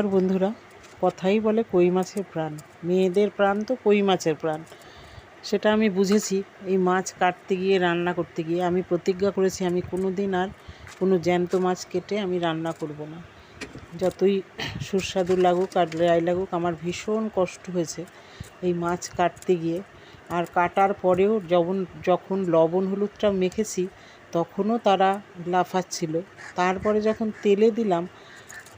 নমস্কার বন্ধুরা। কথাই বলে কই মাছের প্রাণ। মেয়েদের প্রাণ তো কই মাছের প্রাণ। সেটা আমি বুঝেছি। এই মাছ কাটতে গিয়ে, রান্না করতে গিয়ে আমি প্রতিজ্ঞা করেছি, আমি কোনো দিন আর কোনো জ্যান্ত মাছ কেটে আমি রান্না করব না। যতই সুস্বাদু লাগুক আর রেয়াই লাগুক, আমার ভীষণ কষ্ট হয়েছে এই মাছ কাটতে গিয়ে। আর কাটার পরেও যখন যখন লবণ হলুদটা মেখেছি, তখনও তারা লাফাচ্ছিল। তারপরে যখন তেলে দিলাম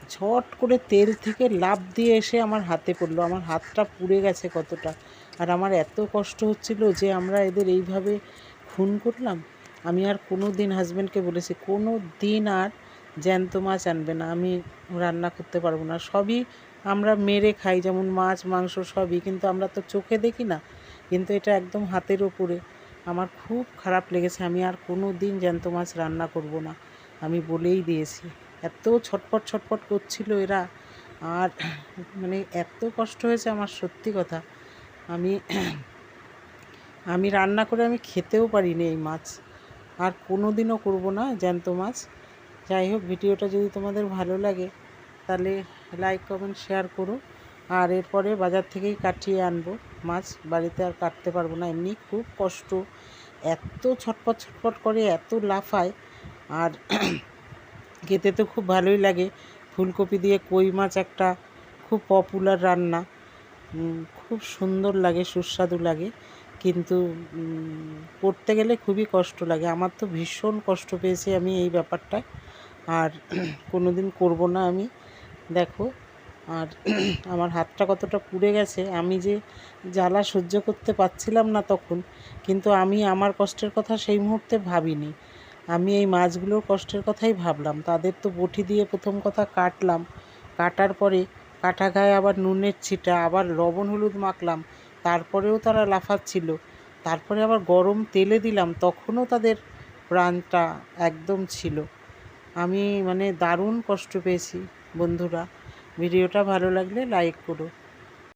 ঝট করে তেল থেকে লাফ দিয়ে এসে আমার হাতে পড়ল। আমার হাতটা পুড়ে গেছে কতটা। আর আমার এত কষ্ট হচ্ছিল যে আমরা এদের এইভাবে খুন করলাম। আমি আর কোনো দিন হাজব্যান্ডকে বলেছি কোনো দিন আর জ্যান্ত মাছ আনবে না। আমি রান্না করতে পারব না। সবই আমরা মেরে খাই, যেমন মাছ, মাংস সবই। কিন্তু আমরা তো চোখে দেখি না। কিন্তু এটা একদম হাতের ওপরে। আমার খুব খারাপ লেগেছে। আমি আর কোনো দিন জ্যান্ত মাছ রান্না করব না। আমি বলেই দিয়েছি। এত ছটপট ছটপট করছিল এরা। আর মানে এত কষ্ট হয়েছে আমার সত্যি কথা। আমি আমি রান্না করে আমি খেতেও পারিনি এই মাছ। আর কোনো দিনও করব না জ্যান্ত মাছ। যাই হোক, ভিডিওটা যদি তোমাদের ভালো লাগে, তাহলে লাইক কমেন্ট শেয়ার করো। আর এরপরে বাজার থেকেই কাটিয়ে আনব মাছ। বাড়িতে আর কাটতে পারব না। এমনি খুব কষ্ট। এত ছটপট ছটপট করে, এত লাফায়। আর খেতে তো খুব ভালোই লাগে। ফুলকপি দিয়ে কই মাছ একটা খুব পপুলার রান্না। খুব সুন্দর লাগে, সুস্বাদু লাগে। কিন্তু করতে গেলে খুবই কষ্ট লাগে। আমার তো ভীষণ কষ্ট পেয়েছি আমি এই ব্যাপারটা আর কোনো দিন করব না আমি। দেখো, আর আমার হাতটা কতটা পুড়ে গেছে। আমি যে জ্বালা সহ্য করতে পারছিলাম না তখন, কিন্তু আমি আমার কষ্টের কথা সেই মুহূর্তে ভাবিনি। আমি এই মাছগুলোর কষ্টের কথাই ভাবলাম। তাদের তো বটি দিয়ে প্রথম কথা কাটলাম। কাটার পরে কাটা গায়ে আবার নুনের ছিটা, আবার লবণ হলুদ মাখলাম। তারপরেও তারা লাফাচ্ছিল। তারপরে আবার গরম তেলে দিলাম, তখনও তাদের প্রাণটা একদম ছিল। আমি মানে দারুণ কষ্ট পেয়েছি, বন্ধুরা। ভিডিওটা ভালো লাগলে লাইক করো।